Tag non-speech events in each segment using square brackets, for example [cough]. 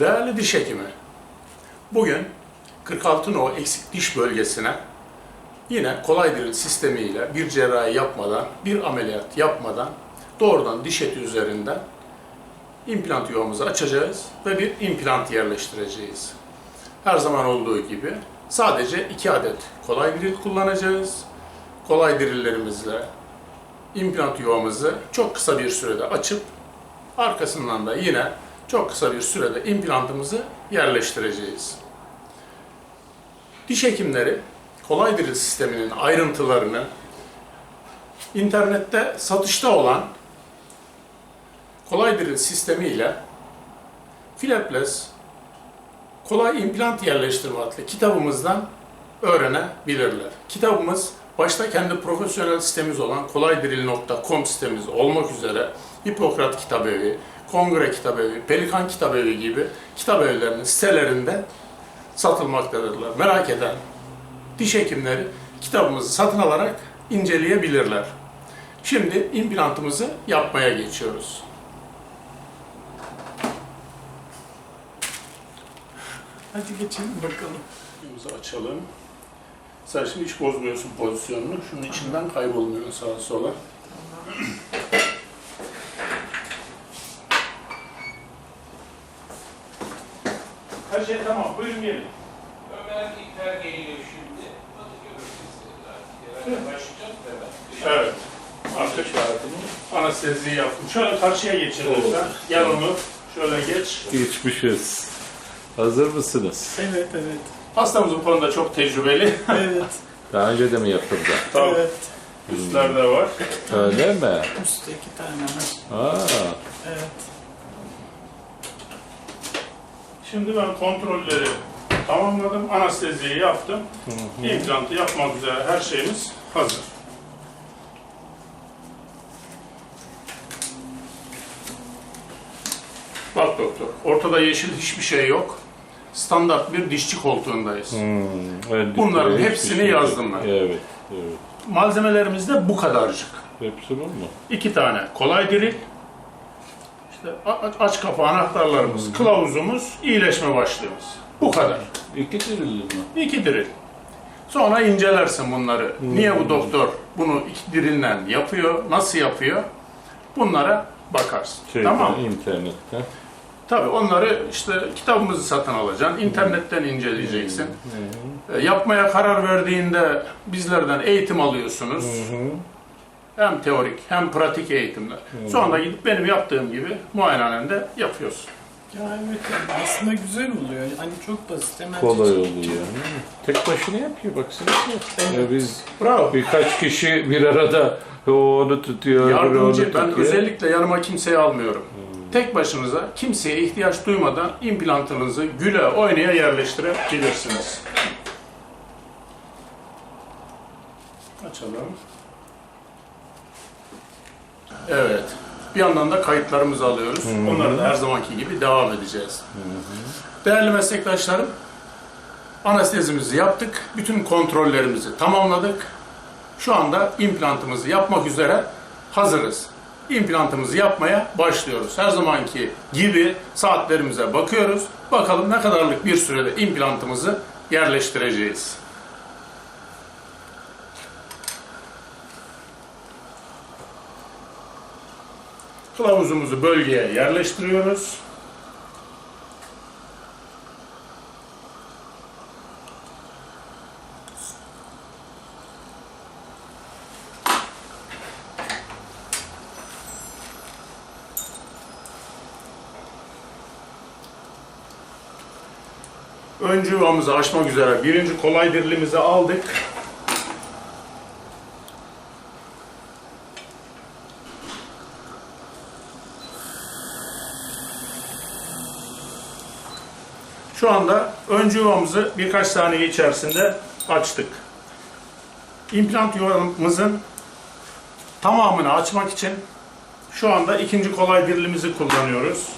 Değerli diş hekimi, bugün 46 no eksik diş bölgesine yine kolay diril sistemiyle bir cerrahi yapmadan, bir ameliyat yapmadan doğrudan diş eti üzerinden implant yuvamızı açacağız ve bir implant yerleştireceğiz. Her zaman olduğu gibi sadece iki adet kolay diril kullanacağız. Kolay dirillerimizle implant yuvamızı çok kısa bir sürede açıp arkasından da yine çok kısa bir sürede implantımızı yerleştireceğiz. Diş hekimleri kolay diril sisteminin ayrıntılarını internette satışta olan kolay diril sistemi ile Flapless kolay implant yerleştirme adlı kitabımızdan öğrenebilirler. Kitabımız başta kendi profesyonel sitemiz olan kolaydiril.com sitemiz olmak üzere Hipokrat Kitabevi, Kongre Kitabevi, Pelikan Kitabevi gibi kitap evlerinin sitelerinde satılmaktadırlar. Merak eden diş hekimleri kitabımızı satın alarak inceleyebilirler. Şimdi implantımızı yapmaya geçiyoruz. Hadi geçelim bakalım. Yuvamızı açalım. Sen şimdi hiç bozmuyorsun pozisyonunu. Şunun içinden kaybolmuyorsun sağa sola. [clears throat] Her şey tamam. Buyurun gelin. Ömer İlker geliyor şimdi. Hadi görüşürüz. Evet. Başlayacağız da Evet. Artık anesteziyi yaptım. Şöyle karşıya geçelim lütfen. Gel onu. Şöyle geç. Geçmişiz. Hazır mısınız? Evet evet. Hastamız bu konuda çok tecrübeli. Evet. [laughs] Daha önce de mi yapıldı? Tabii. Evet. Üstlerde var. Öyle mi? Üstte iki tane var. Aa, Evet. Şimdi ben kontrolleri tamamladım. Anesteziyi yaptım. İmplantı yapmak üzere her şeyimiz hazır. Bak doktor, ortada yeşil hiçbir şey yok. Standart bir dişçi koltuğundayız. hmm, öyle Bunların hepsini şey yazdım ben. Evet, evet. Malzemelerimiz de bu kadarcık. Hepsi bu mu? İki tane kolay diril. İşte aç kapı anahtarlarımız, kılavuzumuz, iyileşme başlığımız. Bu kadar. İki dirilli mi? İki diril. Sonra incelersin bunları. Niye bu doktor bunu iki dirille yapıyor, nasıl yapıyor? Bunlara bakarsın. Şeyden, tamam mı? internette. Tabii onları işte kitabımızı satın alacaksın, internetten inceleyeceksin. E, Yapmaya karar verdiğinde bizlerden eğitim alıyorsunuz. Hem teorik hem pratik eğitimler. Sonra da gidip benim yaptığım gibi muayenehanende yapıyorsun. Ya evet yani aslında güzel oluyor. Hani çok basit hemen Kolay oluyor. Tek başına yapıyor baksana. Ya biz Bravo. birkaç kişi bir arada o onu tutuyor, öbürü onu Yardımcı, ben tutuyor. özellikle yanıma kimseyi almıyorum. Tek başınıza kimseye ihtiyaç duymadan implantınızı güle oynaya yerleştirebilirsiniz. Açalım. Evet. Bir yandan da kayıtlarımızı alıyoruz. Onları da her zamanki gibi devam edeceğiz. Değerli meslektaşlarım, anestezimizi yaptık. Bütün kontrollerimizi tamamladık. Şu anda implantımızı yapmak üzere hazırız. İmplantımızı yapmaya başlıyoruz. Her zamanki gibi saatlerimize bakıyoruz. Bakalım ne kadarlık bir sürede implantımızı yerleştireceğiz. Kılavuzumuzu bölgeye yerleştiriyoruz. Öncü yuvamızı açmak üzere birinci kolay dirilimizi aldık. Şu anda öncü yuvamızı birkaç saniye içerisinde açtık. İmplant yuvamızın tamamını açmak için şu anda ikinci kolay dirilimizi kullanıyoruz.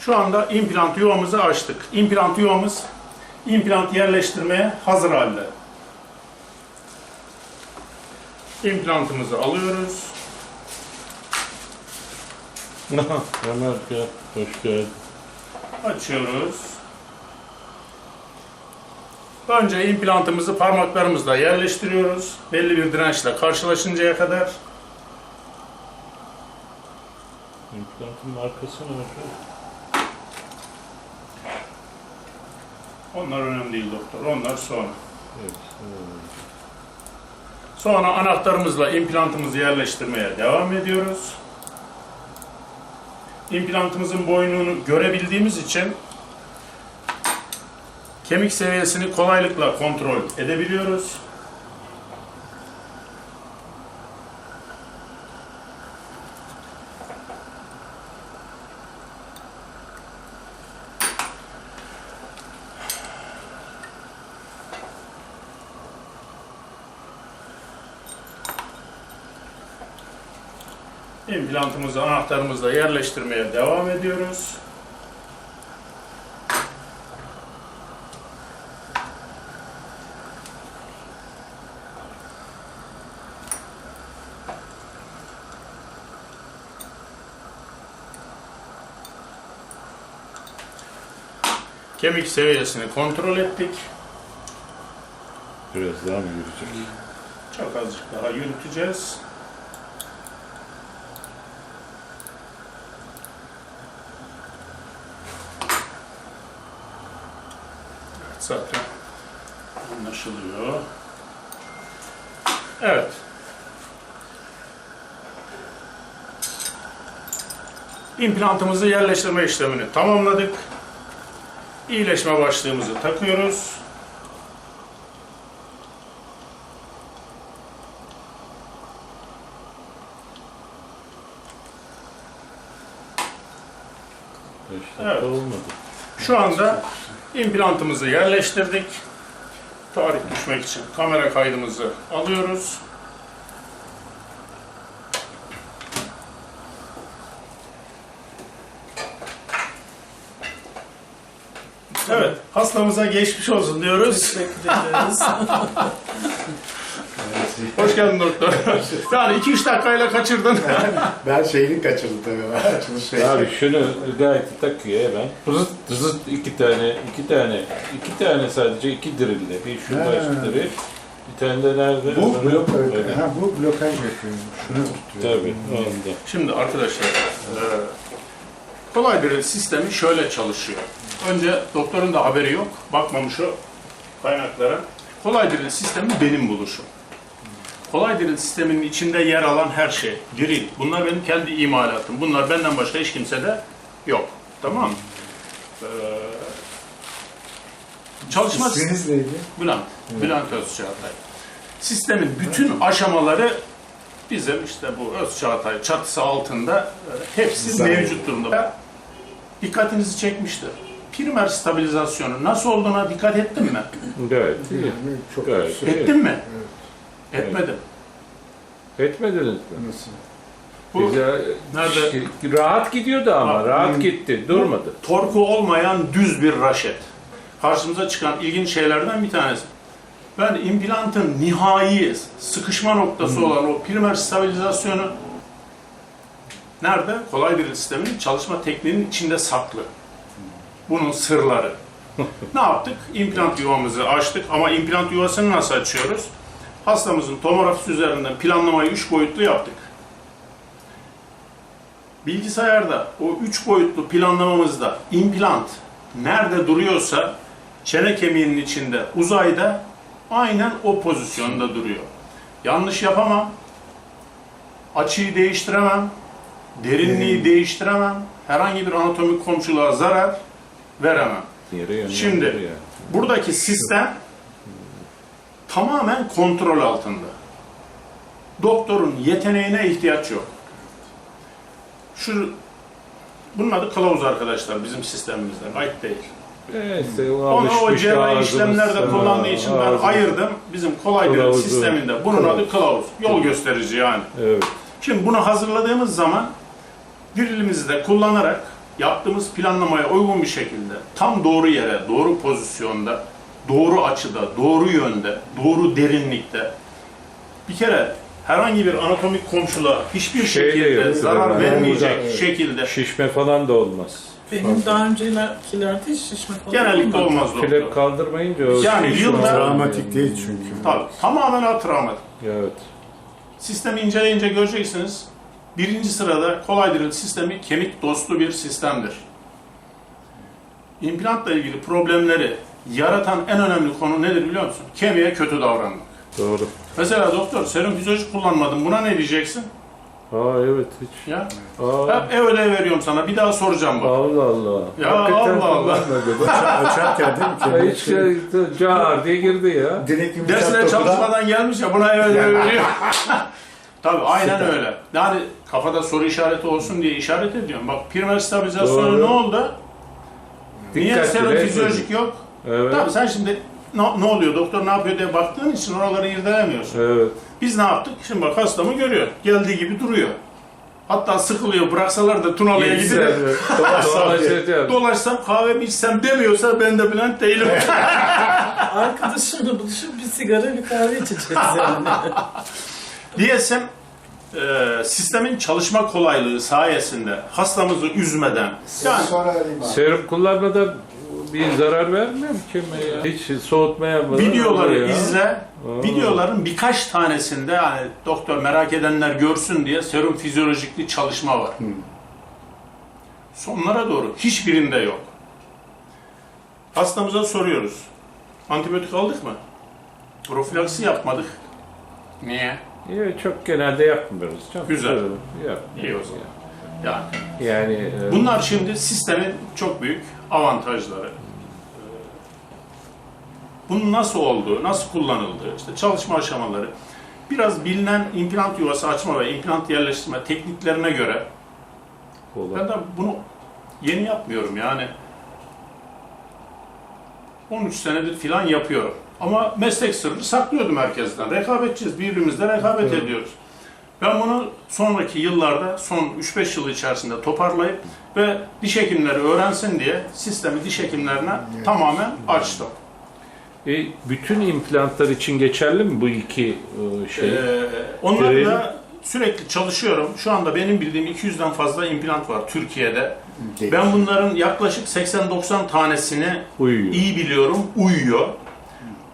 Şu anda implant yuvamızı açtık. İmplant yuvamız implant yerleştirmeye hazır halde. İmplantımızı alıyoruz. [laughs] Ömer gel, hoş geldin. Açıyoruz. Önce implantımızı parmaklarımızla yerleştiriyoruz. Belli bir dirençle karşılaşıncaya kadar. İmplantın markası ne Onlar önemli değil doktor. Onlar sonra. Evet. Sonra anahtarımızla implantımızı yerleştirmeye devam ediyoruz. İmplantımızın boyunluğunu görebildiğimiz için kemik seviyesini kolaylıkla kontrol edebiliyoruz. İmplantımızı anahtarımızla yerleştirmeye devam ediyoruz. Kemik seviyesini kontrol ettik. Biraz daha mı yürüyecek? Çok azıcık daha yürüteceğiz. Zaten anlaşılıyor. Evet. İmplantımızı yerleştirme işlemini tamamladık. İyileşme başlığımızı takıyoruz. Evet. olmadı. Şu anda implantımızı yerleştirdik. Tarih düşmek için kamera kaydımızı alıyoruz. Evet, hastamıza geçmiş olsun diyoruz. Teşekkür ederiz. [laughs] Hoş geldin doktor. [laughs] Yani 2-3 dakikayla kaçırdın. [laughs] Ben şeyini kaçırdım tabii. Açılış şey. Abi şunu gayet takıyor hemen. Zıt zıt iki tane, iki tane, iki tane sadece iki dirille. Bir şu baş diril. Bir tane de nerede? Bu Onu- blok Öyle. ha bu blokaj yapıyor. Şunu tutuyor. Tabii, onda. Şimdi arkadaşlar, e, kolay bir sistemi şöyle çalışıyor. Önce doktorun da haberi yok, bakmamış o kaynaklara. Kolay diril sistemi benim buluşum. Kolay diril sisteminin içinde yer alan her şey, diril, bunlar benim kendi imalatım. Bunlar benden başka hiç kimsede yok. Tamam mı? Ee, çalışma İsminiz neydi? Bülent, Bülent Özçağatay. Sistemin bütün aşamaları bizim işte bu Özçağatay çatısı altında e, hepsi Zaten. mevcut durumda. Dikkatinizi çekmiştir. Primer stabilizasyonu nasıl olduğuna dikkat ettin mi? Gayet iyi. Çok iyi. Ettin mi? Etmedim. Etmediniz mi? Nasıl? Bu Güzel. nerede? Şi- Rahat gidiyordu ama, Ha, rahat hmm. gitti, durmadı. torku olmayan düz bir raşet. Karşımıza çıkan ilginç şeylerden bir tanesi. Ben implantın nihai sıkışma noktası olan o primer stabilizasyonu nerede? Kolay bir sistemin çalışma tekniğinin içinde saklı. Bunun sırları. [laughs] ne yaptık? İmplant yuvamızı açtık ama implant yuvasını nasıl açıyoruz? Hastamızın tomografisi üzerinden planlamayı üç boyutlu yaptık. Bilgisayarda o üç boyutlu planlamamızda implant nerede duruyorsa çene kemiğinin içinde uzayda aynen o pozisyonda duruyor. Yanlış yapamam. Açıyı değiştiremem. Derinliği değiştiremem. Herhangi bir anatomik komşuluğa zarar veremem. Yere Şimdi-. Buradaki sistem tamamen kontrol altında. Doktorun yeteneğine ihtiyaç yok. Şu bunun adı kılavuz arkadaşlar bizim sistemimizde. Ait değil. Neyse, Onu o cerrahi işlemlerde kullandığı için ben ağzımız- ayırdım. Bizim kolay bir Kılavuzu. sisteminde. Bunun adı kılavuz. Yol gösterici yani. Evet. Şimdi bunu hazırladığımız zaman dirilimizi de kullanarak yaptığımız planlamaya uygun bir şekilde tam doğru yere, doğru pozisyonda, doğru açıda, doğru yönde, doğru derinlikte bir kere herhangi bir anatomik komşuluğa hiçbir Şey de şekilde yok, zarar yani. vermeyecek Evet. şekilde Şişme falan da olmaz. Benim daha öncekilerde şişme falan genellikle olmaz doktor. Flap kaldırmayınca o Yani oluyor. Travmatik değil çünkü. Tabii, tamamen atraumatik. Evet. Sistemi inceleyince göreceksiniz. Birinci sırada diril sistemi kemik dostu bir sistemdir. İmplantla ilgili problemleri yaratan en önemli konu nedir biliyor musun? Kemiğe kötü davranmak. Doğru. Mesela doktor serum fizyolojik kullanmadım buna ne diyeceksin? Aa evet hiç. Ya Aa, hep ev ödev veriyorum sana bir daha soracağım bak. Allah Allah. Ya Hakikaten Allah Allah. Açarken [laughs] değil mi? Hiç şey, car diye girdi ya. Direkt Dersine çalışmadan gelmiş ya buna ev ödev veriyor. [laughs] Tabii aynen öyle. Yani kafada soru işareti olsun diye işaret ediyorum. Bak primer stabilizasyonu ne oldu? Niye serum fizyolojik yok? Evet. Tabii sen şimdi ne, ne oluyor, doktor ne yapıyor diye baktığın için oraları irdelemiyorsun. Evet. Biz ne yaptık? Şimdi bak hastamı görüyor. Geldiği gibi duruyor. Hatta sıkılıyor. Bıraksalar da Tunalı'ya gidip Güzel. Dolaşacağım. dolaşsam kahve mi içsem demiyorsa ben de Bülent değilim. [laughs] Arkadaşımla buluşup bir sigara bir kahve içeceğiz yani. [laughs] DSM e, sistemin çalışma kolaylığı sayesinde hastamızı üzmeden yani Sonra arayayım abi. Serum kullanmadan bir zarar vermiyor mu kemiğe ya? Hiç soğutma yapmadan. videoları oluyor ya. izle. Aa. Videoların birkaç tanesinde yani doktor merak edenler görsün diye serum fizyolojikli çalışma var. Sonlara doğru hiçbirinde yok. Hastamıza soruyoruz. Antibiyotik aldık mı? Profilaksi yapmadık. Niye? İyi, çok genelde yapmıyoruz. Çok Güzel. Yap. İyi o zaman. Yani Yani e, bunlar şimdi sistemin çok büyük avantajları. Ee, Bunun nasıl olduğu, nasıl kullanıldığı, işte çalışma aşamaları, biraz bilinen implant yuvası açma ve implant yerleştirme tekniklerine göre olan. ben de bunu yeni yapmıyorum yani. 13 senedir filan yapıyorum. Ama meslek sırrı saklıyordum herkesten. Rekabetçiyiz, birbirimizle rekabet ediyoruz. Ben bunu sonraki yıllarda, son 3-5 yıl içerisinde toparlayıp ve diş hekimleri öğrensin diye sistemi diş hekimlerine tamamen açtım. E, bütün implantlar için geçerli mi bu iki e, şey? Ee, onlarla sürekli çalışıyorum. Şu anda benim bildiğim 200'den fazla implant var Türkiye'de. Değil. Ben bunların yaklaşık 80-90 tanesini Uyuyor. iyi biliyorum, uyuyor.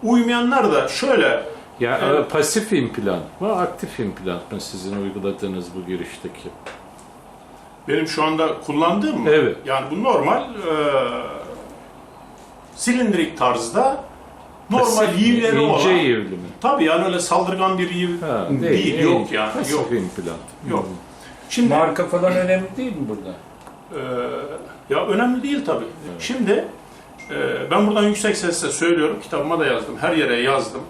Uymayanlar da şöyle, Ya Evet. e, pasif implant mı, aktif implant mı sizin uyguladığınız bu girişteki? Benim şu anda kullandığım mı? Evet. Yani bu normal e, silindrik tarzda normal Pasif, yivleri olan. İnce yivli mi? Tabii yani öyle saldırgan bir yiv Ha, değil, yok yani, Pasif yok. implant. Yok. Şimdi Marka falan önemli değil mi burada? Ee, ya önemli değil tabii. Şimdi e, ben buradan yüksek sesle söylüyorum, kitabıma da yazdım, her yere yazdım.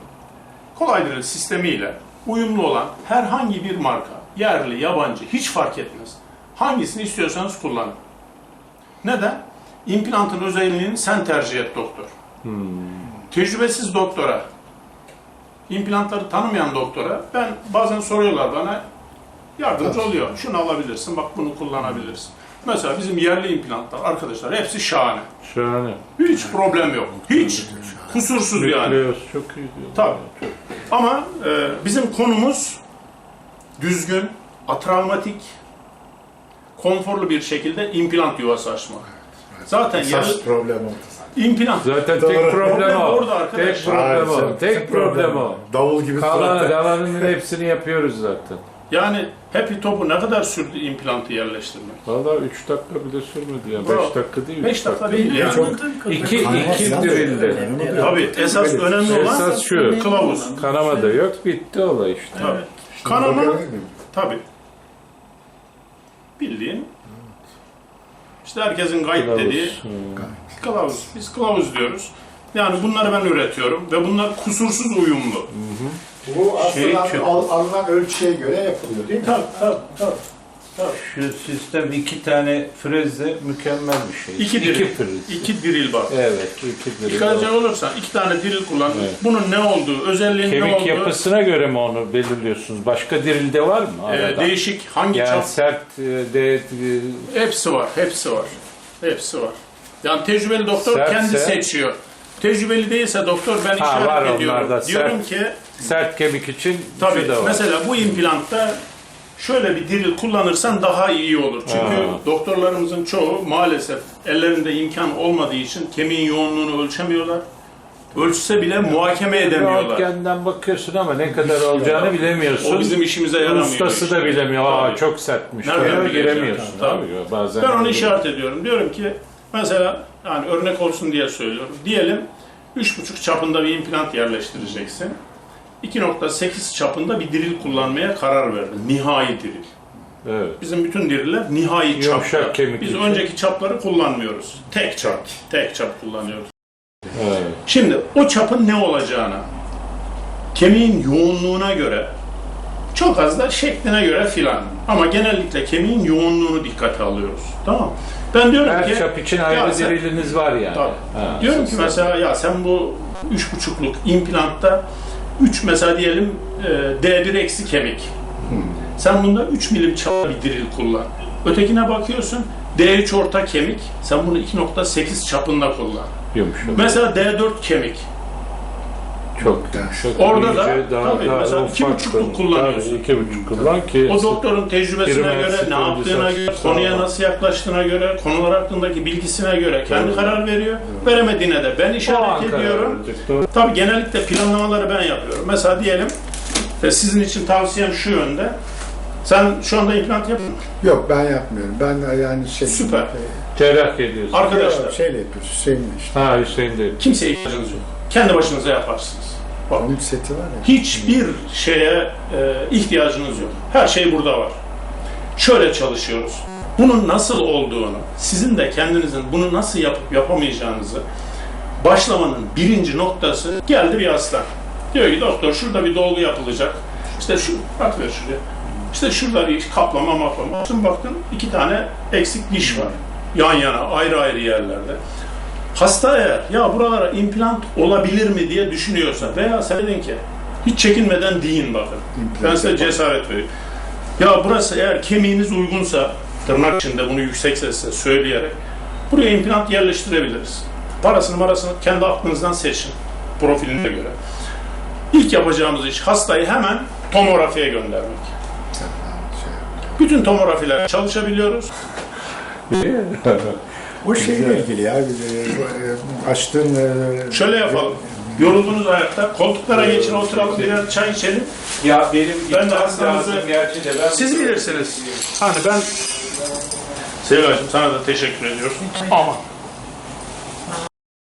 Kolay diril sistemiyle uyumlu olan herhangi bir marka, yerli, yabancı hiç fark etmez. Hangisini istiyorsanız kullanın. Neden? İmplantın özelliğini sen tercih et doktor. Tecrübesiz doktora, implantları tanımayan doktora ben bazen soruyorlar bana yardımcı oluyor. Şunu alabilirsin, bak bunu kullanabilirsin. Mesela bizim yerli implantlar arkadaşlar hepsi şahane. Şahane. Hiç problem yok. Hiç kusursuz yani. Bekliyoruz. Çok iyi diyorlar. Tabii. Çok- Ama e, bizim konumuz düzgün, atraumatik, konforlu bir şekilde implant yuvası açmak. Zaten yarı, Esas problem zaten. implant Zaten Doğru. tek problem Problem o. orada arkadaş. Tek problem o. Maalesef. Tek problem o. Davul gibi Kalan, suratı. kalanın [laughs] hepsini yapıyoruz zaten. yani Happy Top'u ne kadar sürdü implantı yerleştirmek? Valla 3 dakika bile sürmedi ya. 5 Bravo. dakika değil. 5 üç dakika değil yani. İki, Kanama iki dirildi. Tabii esas önemli olan Esas şu. Kılavuz. Kanama da yok. Bitti olay işte. Tabii. Kanama miyim? tabii. Bildiğin işte herkesin gayet dediği Kılavuz. Hı. kılavuz. Biz kılavuz diyoruz. Yani bunları ben üretiyorum ve bunlar kusursuz uyumlu. Bu Şey aslında çok- al- alınan ölçüye göre yapılıyor değil mi? Tabii tabii tabii. Şu sistem iki tane frezle mükemmel bir şey. İki diril. İki friz. İki diril var. Evet, iki diril. Dikkat edecek olursan iki tane diril kullan. Evet. Bunun ne olduğu, özelliğin ne Kemik olduğu, yapısına göre mi onu belirliyorsunuz? Başka dirilde var mı e, arada? değişik hangi yani çap sert e, de, e, Hepsi var, hepsi var. Hepsi var. Yani tecrübeli doktor Sertse- kendi seçiyor. Tecrübeli değilse doktor ben Ha, işaret ediyorum. Diyorum sert. ki sert kemik için tabii şu da var. mesela bu implantta şöyle bir diril kullanırsan daha iyi olur. Çünkü Ha. doktorlarımızın çoğu maalesef ellerinde imkan olmadığı için kemiğin yoğunluğunu ölçemiyorlar. Ölçse bile muhakeme edemiyorlar. Röntgenden bakıyorsun ama ne kadar olacağını bilemiyorsun. O bizim işimize yaramıyor. Ustası işte. da bilemiyor. Aa Tabii. çok sertmiş. Nereden giremiyorsun. Tabii. Tabii. Bazen Ben onu işaret ediyorum. Diyorum ki mesela yani örnek olsun diye söylüyorum. Diyelim 3,5 çapında bir implant yerleştireceksin. 2.8 çapında bir diril kullanmaya karar verdin. Nihai diril. Evet. Bizim bütün diriller nihai çapta. kemik Biz önceki çapları kullanmıyoruz. Tek çap. Tek çap kullanıyoruz. evet. Şimdi o çapın ne olacağına, kemiğin yoğunluğuna göre, çok az da şekline göre filan. Ama genellikle kemiğin yoğunluğunu dikkate alıyoruz. Tamam. Ben diyorum Her ki çap için ayrı sen- diriliniz var yani. Tabii. Ha, Diyorum ki mesela ya sen bu üç buçukluk implantta 3 mesela diyelim e, D1 eksi kemik. Sen bunda 3 milim çapta bir diril kullan. Ötekine bakıyorsun D3 orta kemik. Sen bunu 2.8 çapında kullan. Yumuşak. Mesela D4 kemik. Çok yumuşak. Orada da iyice tabii mesela ufak iki buçukluk kullan. kullanıyorsun. Tabii, iki buçuk kullan ki O doktorun tecrübesine göre, ne yaptığına göre, konuya nasıl yaklaştığına göre, konular hakkındaki bilgisine göre kendi Evet. karar veriyor. Veremediğine de ben işaret ediyorum. Tabii genellikle planlamaları ben yapıyorum. Mesela diyelim ve sizin için tavsiyem şu yönde. Sen şu anda implant yapın. Yok ben yapmıyorum. Ben yani şey... Süper. Cerrah ediyorsun. Arkadaşlar Yok, şeyle yapıyoruz. Hüseyin'le işte. Ha Hüseyin de. kimseye ihtiyacınız yok. Kendi başınıza yaparsınız. Bak, Onun seti var ya. hiçbir şeye e, ihtiyacınız yok. Her şey burada var. Şöyle çalışıyoruz. Bunun nasıl olduğunu, sizin de kendinizin bunu nasıl yapıp yapamayacağınızı başlamanın birinci noktası geldi bir hasta. Diyor ki doktor şurada bir dolgu yapılacak. İşte şu, bak ver şuraya. İşte şurada bir kaplama maplama. Şimdi baktın iki tane eksik diş var. Yan yana, ayrı ayrı yerlerde. Hasta eğer ya buralara implant olabilir mi diye düşünüyorsa veya sen dedin ki hiç çekinmeden deyin bakın. İmplant ben size yapalım. cesaret veriyorum. Ya burası eğer kemiğiniz uygunsa tırnak içinde bunu yüksek sesle söyleyerek buraya implant yerleştirebiliriz. Parasını marasını kendi aklınızdan seçin profiline göre. İlk yapacağımız iş hastayı hemen tomografiye göndermek. Bütün tomografiler çalışabiliyoruz. [laughs] O şeyle ilgili ya. e, e, Açtığın... e, Şöyle yapalım. Yoruldunuz ayakta. Koltuklara geçin oturalım birer çay içelim. Ya benim Ben de ben Siz bilirsiniz. Hani ben Sevilacığım sana da teşekkür ediyorum. Ama